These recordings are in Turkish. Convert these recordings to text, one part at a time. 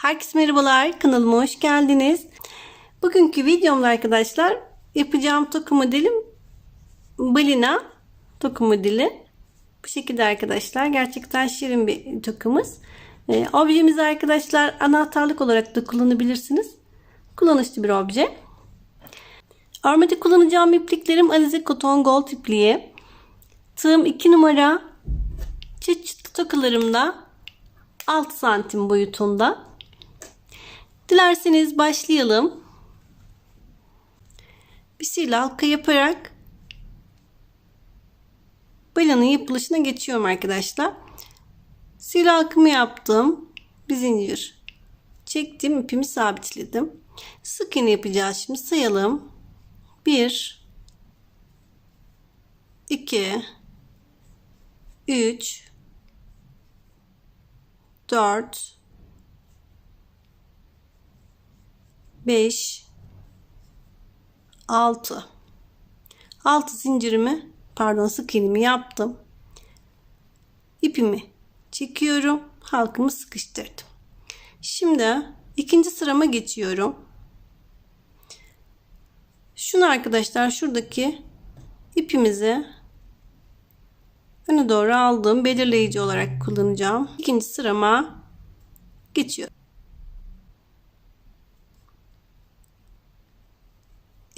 Herkese merhabalar. Kanalıma hoş geldiniz. Bugünkü videomda arkadaşlar yapacağım toku modelim balina toku modeli. Bu şekilde arkadaşlar. Gerçekten şirin bir tokumuz. Ee, objemizi arkadaşlar anahtarlık olarak da kullanabilirsiniz. Kullanışlı bir obje. Armada kullanacağım ipliklerim Alize Koton Gold ipliği. Tığım 2 numara. Çıt çıt tokalarımda 6 santim boyutunda. Dilerseniz başlayalım. Bir silah halka yaparak balanın yapılışına geçiyorum arkadaşlar. Silah halkımı yaptım. Bir zincir çektim. ipimi sabitledim. Sık iğne yapacağız şimdi. Sayalım. 1 2 3 4 5 6 6 zincirimi pardon sık iğnemi yaptım. İpimi çekiyorum. Halkımı sıkıştırdım. Şimdi ikinci sırama geçiyorum. Şunu arkadaşlar şuradaki ipimizi öne doğru aldığım belirleyici olarak kullanacağım. İkinci sırama geçiyorum.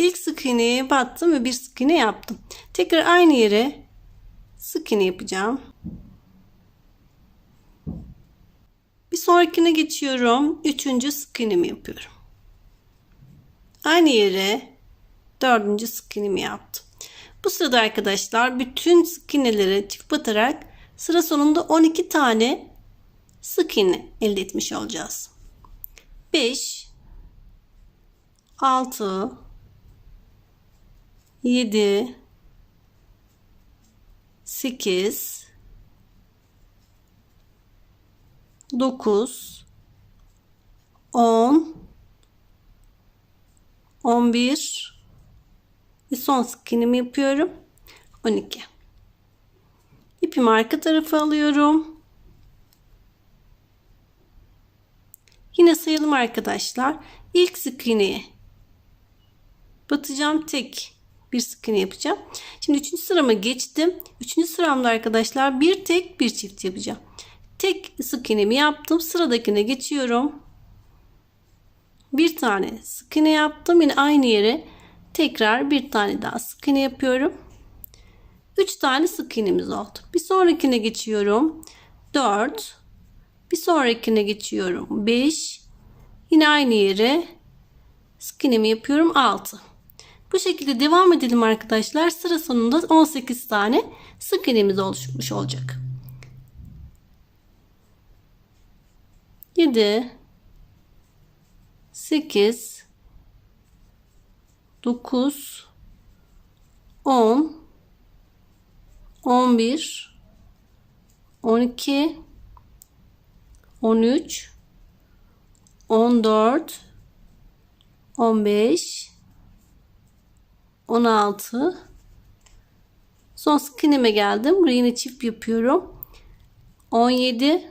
İlk iğneye battım ve bir sık iğne yaptım. Tekrar aynı yere sık iğne yapacağım. Bir sonrakine geçiyorum. Üçüncü sık iğnemi yapıyorum. Aynı yere dördüncü sık iğnemi yaptım. Bu sırada arkadaşlar bütün sık iğneleri çift batarak sıra sonunda 12 tane sık iğne elde etmiş olacağız. 5 6 7 8 9 10 11 ve son sık iğnemi yapıyorum. 12. İpimi arka tarafa alıyorum. Yine sayalım arkadaşlar. İlk sık iğneyi batacağım tek bir sık iğne yapacağım. Şimdi 3. sırama geçtim. 3. sıramda arkadaşlar bir tek bir çift yapacağım. Tek sık iğnemi yaptım. Sıradakine geçiyorum. Bir tane sık iğne yaptım. Yine aynı yere tekrar bir tane daha sık iğne yapıyorum. 3 tane sık iğnemiz oldu. Bir sonrakine geçiyorum. 4 bir sonrakine geçiyorum. 5 yine aynı yere sık iğnemi yapıyorum. 6 bu şekilde devam edelim arkadaşlar. Sıra sonunda 18 tane sık iğnemiz oluşmuş olacak. 7 8 9 10 11 12 13 14 15 16 son sık geldim. Buraya yine çift yapıyorum. 17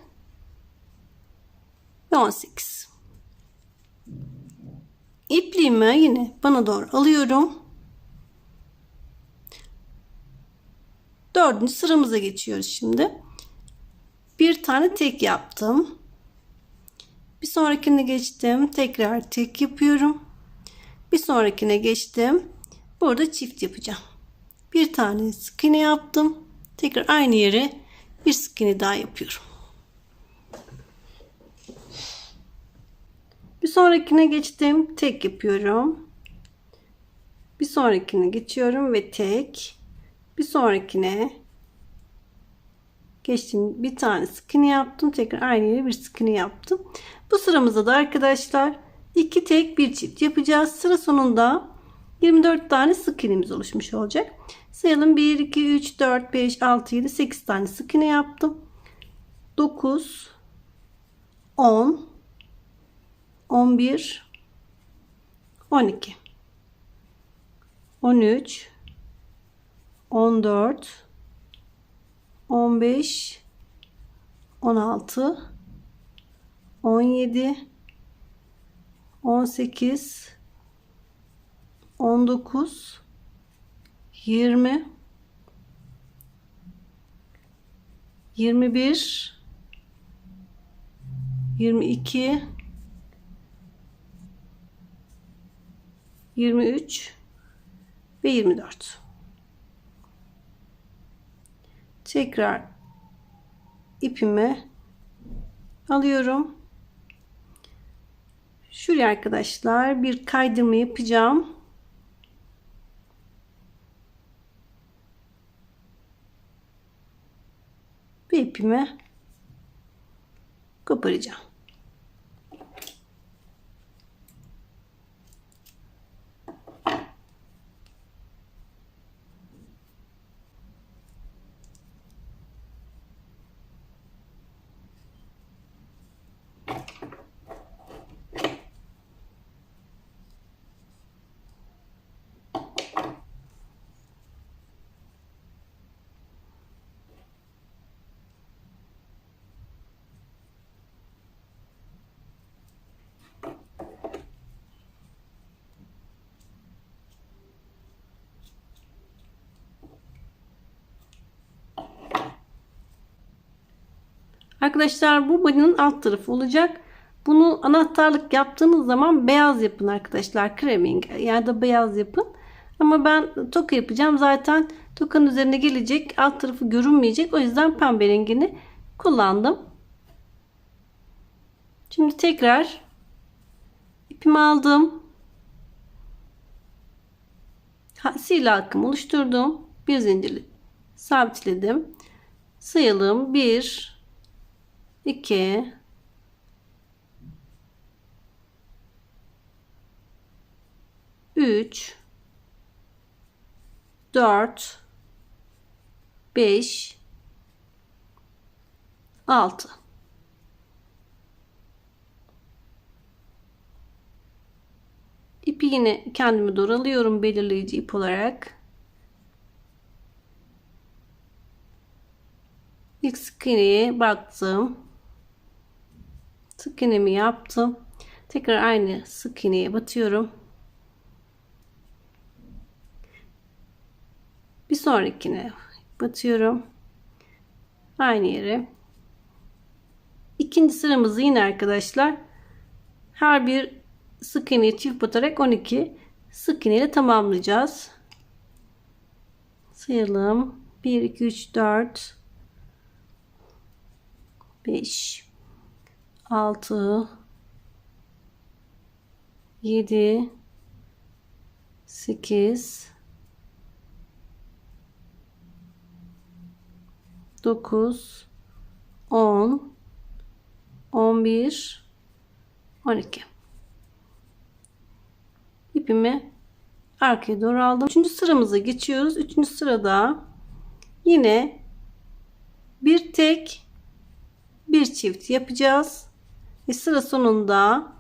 ve 18 ipliğimi yine bana doğru alıyorum. Dördüncü sıramıza geçiyoruz şimdi. Bir tane tek yaptım. Bir sonrakine geçtim. Tekrar tek yapıyorum. Bir sonrakine geçtim. Burada çift yapacağım. Bir tane sık iğne yaptım. Tekrar aynı yere bir sık iğne daha yapıyorum. Bir sonrakine geçtim. Tek yapıyorum. Bir sonrakine geçiyorum ve tek. Bir sonrakine geçtim. Bir tane sık iğne yaptım. Tekrar aynı yere bir sık iğne yaptım. Bu sıramızda da arkadaşlar iki tek bir çift yapacağız. Sıra sonunda 24 tane sık iğnemiz oluşmuş olacak. Sayalım 1, 2, 3, 4, 5, 6, 7, 8 tane sık iğne yaptım. 9, 10, 11, 12, 13, 14, 15, 16, 17, 18 19 20 21 22 23 ve 24 tekrar ipimi alıyorum. Şuraya arkadaşlar bir kaydırma yapacağım ve ipimi koparacağım Arkadaşlar bu balinin alt tarafı olacak. Bunu anahtarlık yaptığınız zaman beyaz yapın arkadaşlar. Kreming ya da beyaz yapın. Ama ben toka yapacağım. Zaten tokanın üzerine gelecek. Alt tarafı görünmeyecek. O yüzden pembe rengini kullandım. Şimdi tekrar ipimi aldım. Sil halkımı oluşturdum. Bir zincirli sabitledim. Sayalım. 1 2 3 4 5 6 İpi yine kendimi doğru alıyorum belirleyici ip olarak. İlk sık iğneye baktım. Sık iğnemi yaptım. Tekrar aynı sık iğneye batıyorum. Bir sonrakine batıyorum. Aynı yere. İkinci sıramızı yine arkadaşlar her bir sık iğneye çift batarak 12 sık iğne tamamlayacağız. Sayalım. 1 2 3 4 5 6 7 8 9 10 11 12 ipimi arkaya doğru aldım. Üçüncü sıramıza geçiyoruz. Üçüncü sırada yine bir tek bir çift yapacağız. Ve sıra sonunda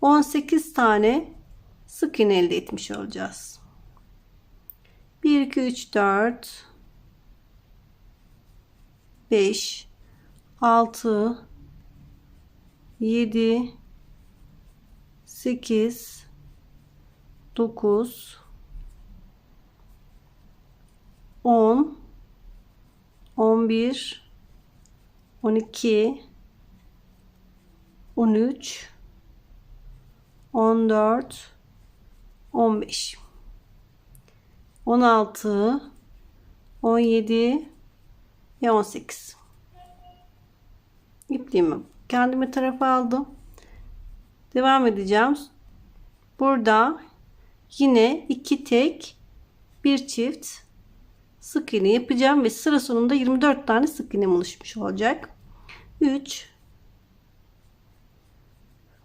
18 tane sık iğne elde etmiş olacağız. 1 2 3 4 5 6 7 8 9 10 11 12 13 14 15 16 17 ve 18 ipliğimi kendime tarafa aldım. Devam edeceğim. Burada yine iki tek bir çift sık iğne yapacağım ve sıra sonunda 24 tane sık iğnem oluşmuş olacak. 3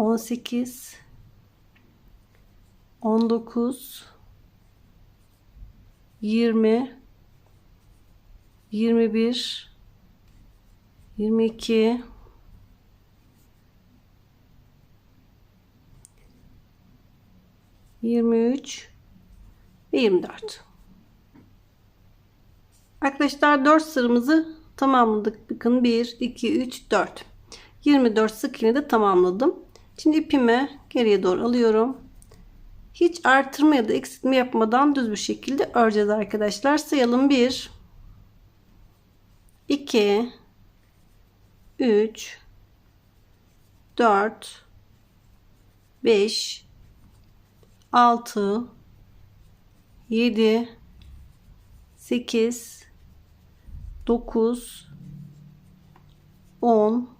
18 19 20 21 22 23 ve 24. Arkadaşlar 4 sıramızı tamamladık. Bakın 1, 2, 3, 4. 24 sık iğne de tamamladım. Şimdi ipimi geriye doğru alıyorum. Hiç artırma ya da eksiltme yapmadan düz bir şekilde öreceğiz arkadaşlar. Sayalım 1 2 3 4 5 6 7 8 9 10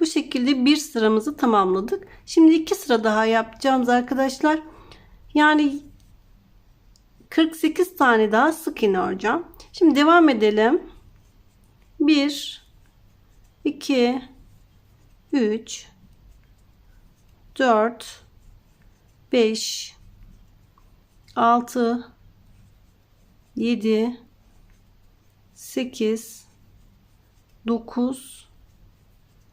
bu şekilde bir sıramızı tamamladık. Şimdi iki sıra daha yapacağımız arkadaşlar. Yani 48 tane daha sık iğne öreceğim. Şimdi devam edelim. 1 2 3 4 5 6 7 8 9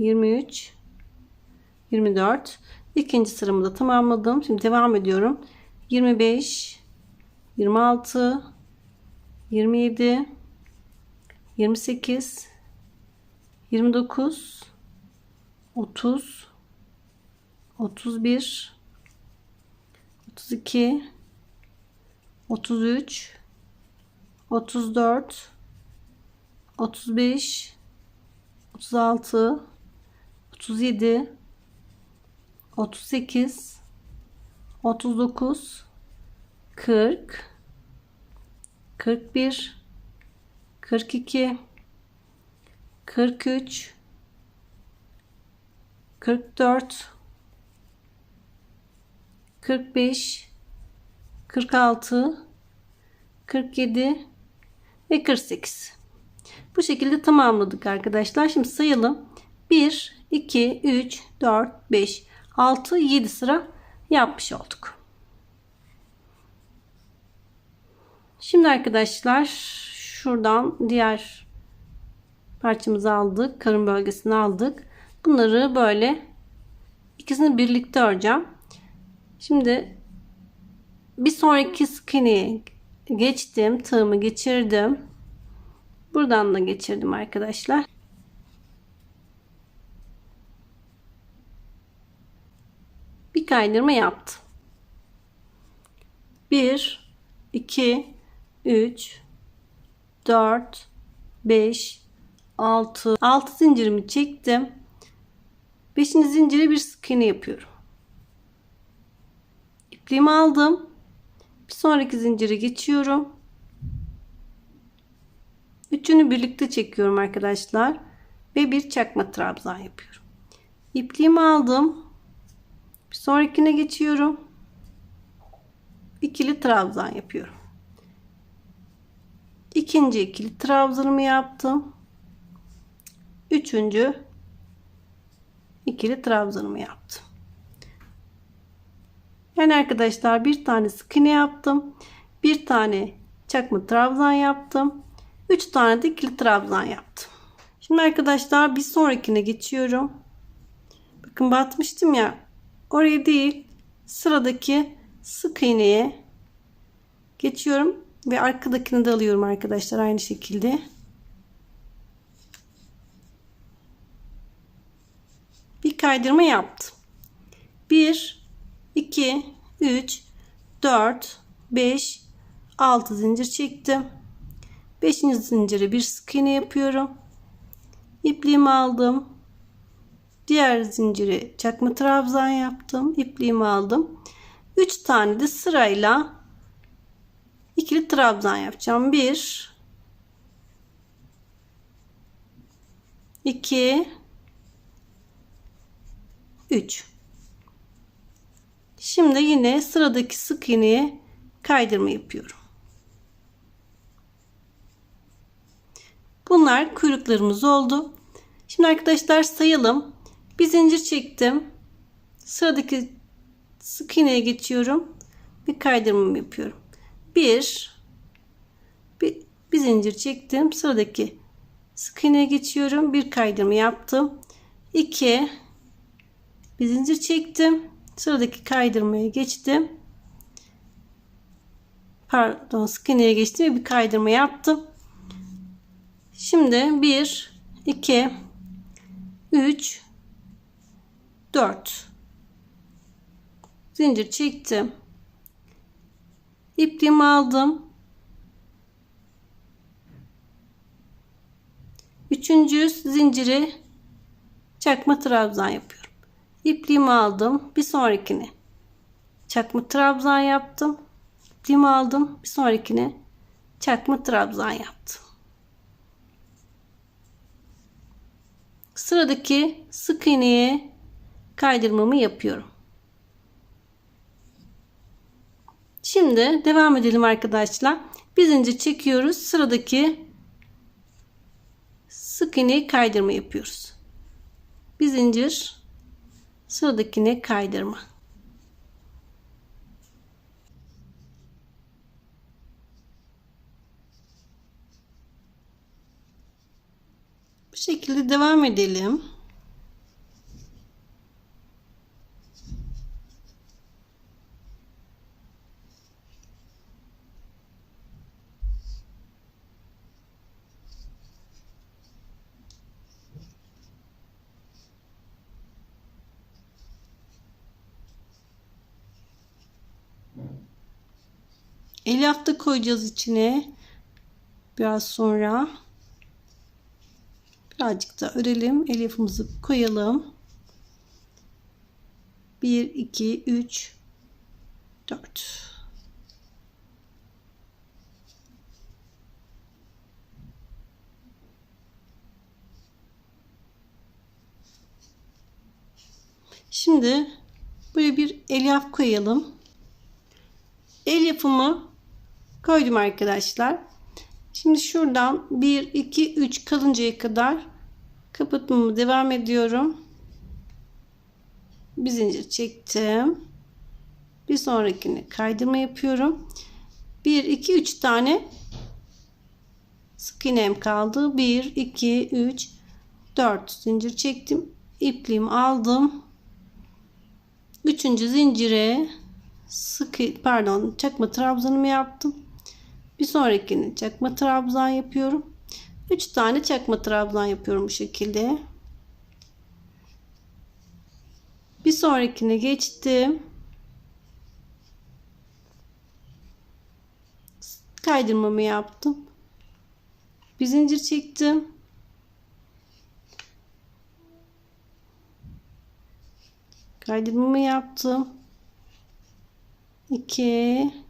23 24 ikinci sıramı da tamamladım. Şimdi devam ediyorum. 25 26 27 28 29 30 31 32 33 34 35 36 37 38 39 40 41 42 43 44 45 46 47 ve 48 bu şekilde tamamladık arkadaşlar. Şimdi sayalım 1 2 3 4 5 6 7 sıra yapmış olduk şimdi arkadaşlar şuradan diğer parçamızı aldık karın bölgesini aldık bunları böyle ikisini birlikte öreceğim Şimdi bir sonraki skinny geçtim. Tığımı geçirdim. Buradan da geçirdim arkadaşlar. Kaydırma yaptım. 1 2 3 4 5 6 6 zincirimi çektim. 5. zincire bir skinny yapıyorum ipliğimi aldım. Bir sonraki zincire geçiyorum. Üçünü birlikte çekiyorum arkadaşlar. Ve bir çakma trabzan yapıyorum. İpliğimi aldım. Bir sonrakine geçiyorum. İkili trabzan yapıyorum. İkinci ikili trabzanımı yaptım. Üçüncü ikili trabzanımı yaptım. Yani arkadaşlar bir tane sık iğne yaptım. Bir tane çakma trabzan yaptım. Üç tane de ikili trabzan yaptım. Şimdi arkadaşlar bir sonrakine geçiyorum. Bakın batmıştım ya. Oraya değil sıradaki sık iğneye geçiyorum ve arkadakini de alıyorum arkadaşlar aynı şekilde. Bir kaydırma yaptım. 1 2 3 4 5 6 zincir çektim. 5. zincire bir sık iğne yapıyorum. İpliğimi aldım. Diğer zinciri çakma trabzan yaptım. İpliğimi aldım. 3 tane de sırayla ikili trabzan yapacağım. 1 2 3 Şimdi yine sıradaki sık iğneye kaydırma yapıyorum. Bunlar kuyruklarımız oldu. Şimdi arkadaşlar sayalım. Bir zincir çektim. Sıradaki sık iğneye geçiyorum. Bir kaydırmamı yapıyorum. Bir, bir, bir zincir çektim. Sıradaki sık iğneye geçiyorum. Bir kaydırma yaptım. 2 bir zincir çektim. Sıradaki kaydırmaya geçtim. Pardon sık iğneye geçtim ve bir kaydırma yaptım. Şimdi 1 2 3 4 zincir çektim. İpliğimi aldım. Üçüncü zinciri çakma trabzan yapıyorum. İpliğimi aldım. Bir sonrakini çakma trabzan yaptım. İpliğimi aldım. Bir sonrakini çakma trabzan yaptım. Sıradaki sık iğneye kaydırmamı yapıyorum. Şimdi devam edelim arkadaşlar. Bir çekiyoruz. Sıradaki sık iğneyi kaydırma yapıyoruz. Bir zincir sıradakine kaydırma. Bu şekilde devam edelim. Elyaf da koyacağız içine. Biraz sonra. Birazcık da örelim. Elyafımızı koyalım. 1, 2, 3, 4. Şimdi buraya bir elyaf koyalım. El yapımı koydum arkadaşlar. Şimdi şuradan 1 2 3 kalıncaya kadar kapatmamı devam ediyorum. Bir zincir çektim. Bir sonrakini kaydırma yapıyorum. 1 2 3 tane sık iğnem kaldı. 1 2 3 4 zincir çektim. İpliğimi aldım. Üçüncü zincire sık pardon çakma trabzanımı yaptım. Bir sonrakini çakma trabzan yapıyorum. 3 tane çakma trabzan yapıyorum bu şekilde. Bir sonrakine geçtim. Kaydırmamı yaptım. Bir zincir çektim. Kaydırmamı yaptım. 2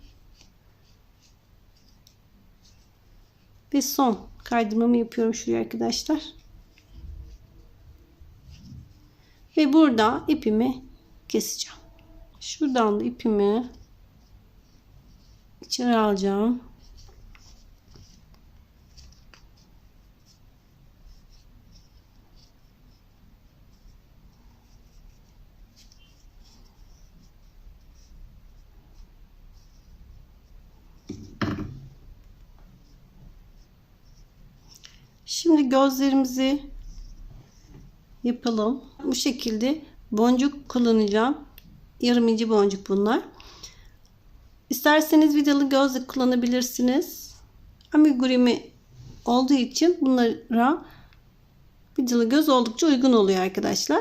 ve son kaydırmamı yapıyorum şuraya arkadaşlar. Ve burada ipimi keseceğim. Şuradan da ipimi içeri alacağım. Şimdi gözlerimizi yapalım. Bu şekilde boncuk kullanacağım. Yarım inci boncuk bunlar. İsterseniz vidalı gözlük kullanabilirsiniz. Amigurumi olduğu için bunlara vidalı göz oldukça uygun oluyor arkadaşlar.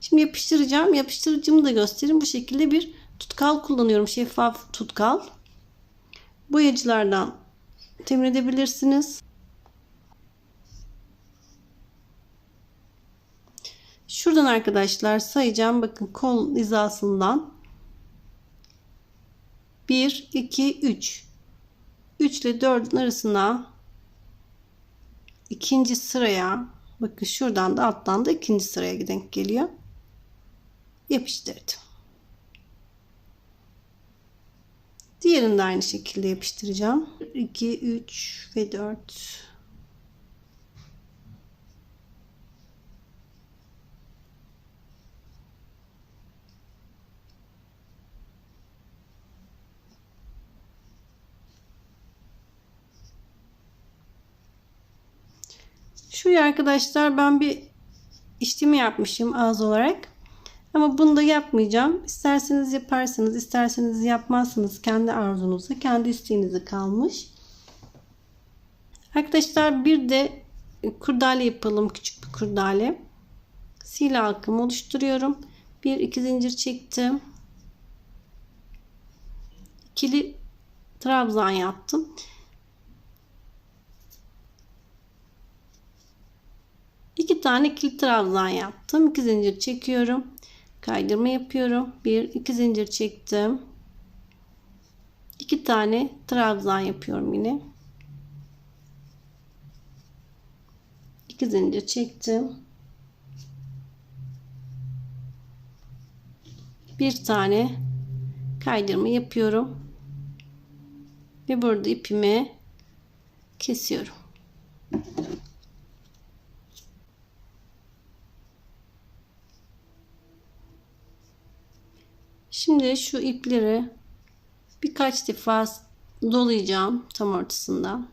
Şimdi yapıştıracağım. Yapıştırıcımı da göstereyim. Bu şekilde bir tutkal kullanıyorum. Şeffaf tutkal. Boyacılardan temin edebilirsiniz. Şuradan arkadaşlar sayacağım. Bakın kol hizasından 1, 2, 3. 3 ile 4'ün arasına ikinci sıraya bakın şuradan da alttan da ikinci sıraya denk geliyor. Yapıştırdım. Diğerini de aynı şekilde yapıştıracağım. 2, 3 ve 4. Şuraya arkadaşlar ben bir işlemi yapmışım ağız olarak. Ama bunu da yapmayacağım. İsterseniz yaparsınız, isterseniz yapmazsınız. Kendi arzunuza, kendi isteğinize kalmış. Arkadaşlar bir de kurdale yapalım. Küçük bir kurdale. Sil halkımı oluşturuyorum. Bir iki zincir çektim. İkili trabzan yaptım. İki tane ikili trabzan yaptım. İki zincir çekiyorum. Kaydırma yapıyorum. Bir iki zincir çektim. İki tane trabzan yapıyorum yine. İki zincir çektim. Bir tane kaydırma yapıyorum. Ve burada ipimi kesiyorum. Şimdi şu ipleri birkaç defa dolayacağım tam ortasında.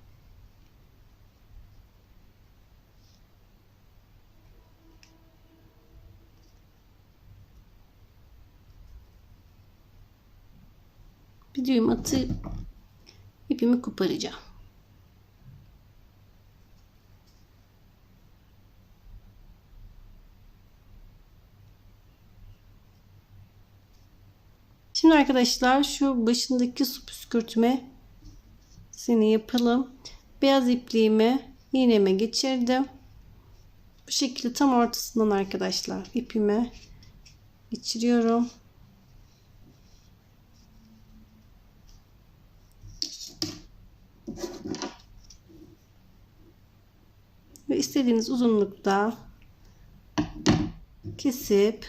Bir düğüm atı ipimi koparacağım. Şimdi arkadaşlar şu başındaki su püskürtme seni yapalım. Beyaz ipliğimi iğneme geçirdim. Bu şekilde tam ortasından arkadaşlar ipimi geçiriyorum. Ve istediğiniz uzunlukta kesip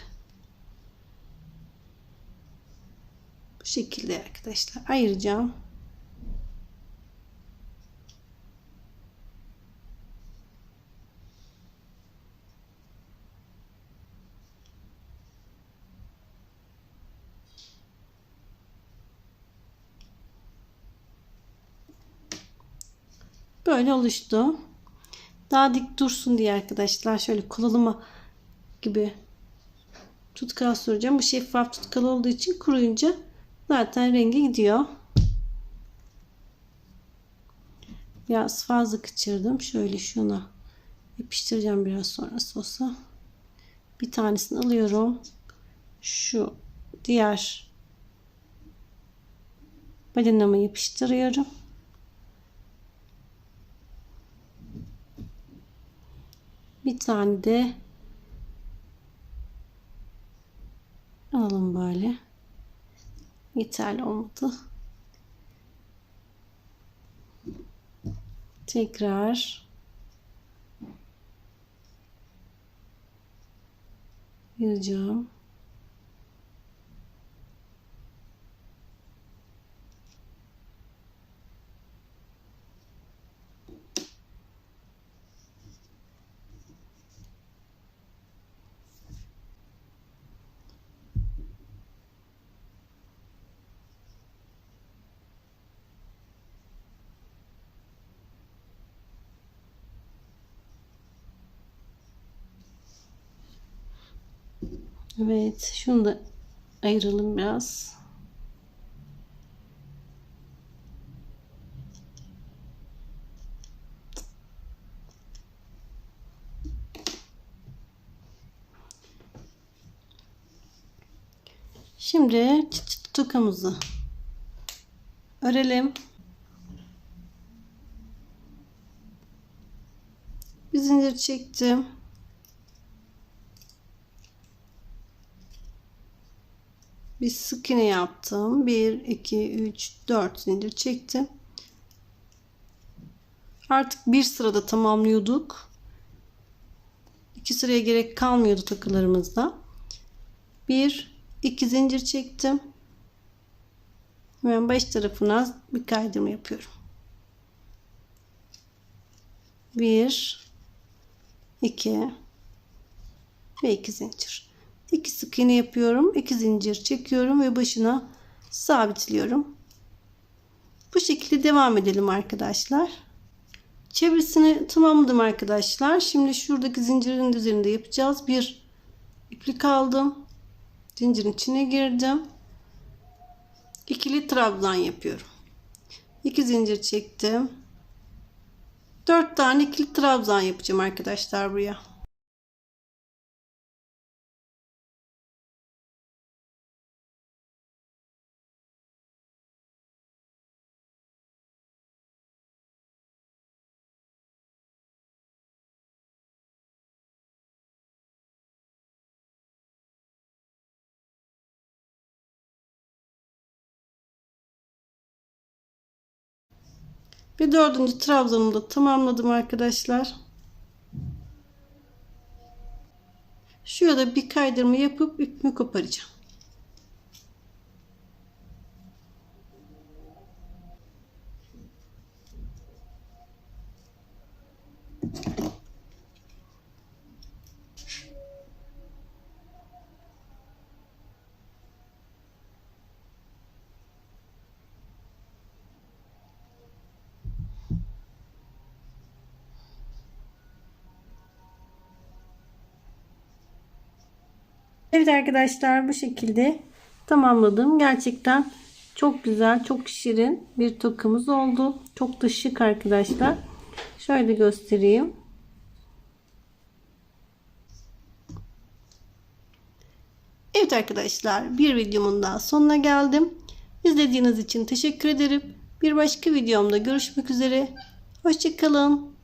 bu şekilde arkadaşlar ayıracağım. Böyle oluştu. Daha dik dursun diye arkadaşlar şöyle kullanıma gibi tutkal süreceğim. Bu şeffaf tutkal olduğu için kuruyunca zaten rengi gidiyor. Biraz fazla kaçırdım. Şöyle şuna yapıştıracağım biraz sonrası olsa. Bir tanesini alıyorum. Şu diğer balinamı yapıştırıyorum. Bir tane de alalım böyle. Yeterli olmadı. Tekrar yıracağım. Evet. Şunu da ayıralım biraz. Şimdi çıt çıt tokamızı örelim. Bir zincir çektim. Bir sık yaptım. 1 2 3 4 zincir çektim. Artık bir sırada tamamlıyorduk. İki sıraya gerek kalmıyordu takılarımızda. Bir, iki zincir çektim. Hemen baş tarafına bir kaydırma yapıyorum. Bir, iki ve iki zincir. İki sık iğne yapıyorum. iki zincir çekiyorum ve başına sabitliyorum. Bu şekilde devam edelim arkadaşlar. Çevresini tamamladım arkadaşlar. Şimdi şuradaki zincirin üzerinde yapacağız. Bir iplik aldım. Zincirin içine girdim. İkili trabzan yapıyorum. İki zincir çektim. Dört tane ikili trabzan yapacağım arkadaşlar buraya. Bir dördüncü trabzanımı da tamamladım arkadaşlar. Şurada da bir kaydırma yapıp ipimi koparacağım. Evet arkadaşlar bu şekilde tamamladım. Gerçekten çok güzel, çok şirin bir tokamız oldu. Çok da şık arkadaşlar. Şöyle göstereyim. Evet arkadaşlar bir videomun daha sonuna geldim. İzlediğiniz için teşekkür ederim. Bir başka videomda görüşmek üzere. Hoşçakalın.